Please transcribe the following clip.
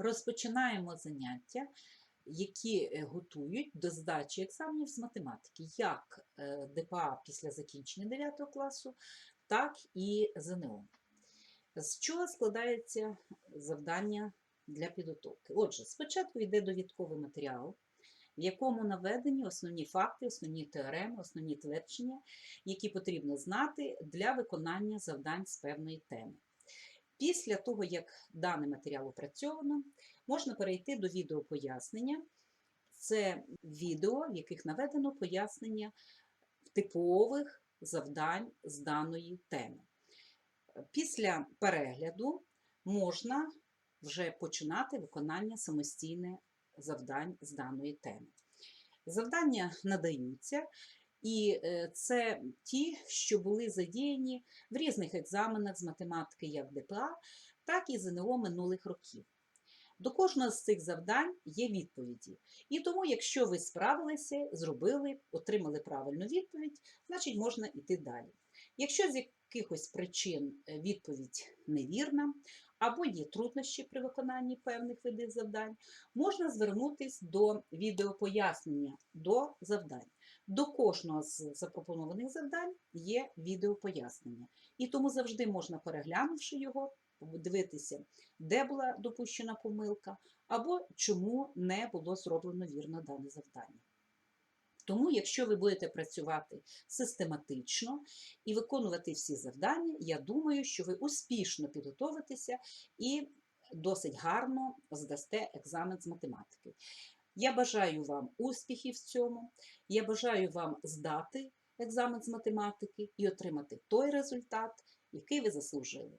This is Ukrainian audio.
Розпочинаємо заняття, які е, готують до здачі екзаменів з математики, як е, ДПА після закінчення 9 класу, так і ЗНО. З чого складається завдання для підготовки? Отже, спочатку йде довідковий матеріал, в якому наведені основні факти, основні теореми, основні твердження, які потрібно знати для виконання завдань з певної теми. Після того, як даний матеріал опрацьовано, можна перейти до відеопояснення. Це відео, в яких наведено пояснення типових завдань з даної теми. Після перегляду можна вже починати виконання самостійне завдань з даної теми. Завдання надаються, і е, це ті, що були задіяні в різних екзаменах з математики як ДПА, так і ЗНО минулих років. До кожного з цих завдань є відповіді. І тому, якщо ви справилися, зробили, отримали правильну відповідь, значить можна йти далі. Якщо з якихось причин е, відповідь невірна, або є труднощі при виконанні певних видів завдань, можна звернутися до відеопояснення до завдань. До кожного з запропонованих завдань є відеопояснення. І тому завжди можна, переглянувши його, подивитися, де була допущена помилка, або чому не було зроблено вірно дане завдання. Тому, якщо ви будете працювати систематично і виконувати всі завдання, я думаю, що ви успішно підготовитеся і досить гарно здасте екзамен з математики. Я бажаю вам успіхів в цьому. Я бажаю вам здати екзамен з математики і отримати той результат, який ви заслужили.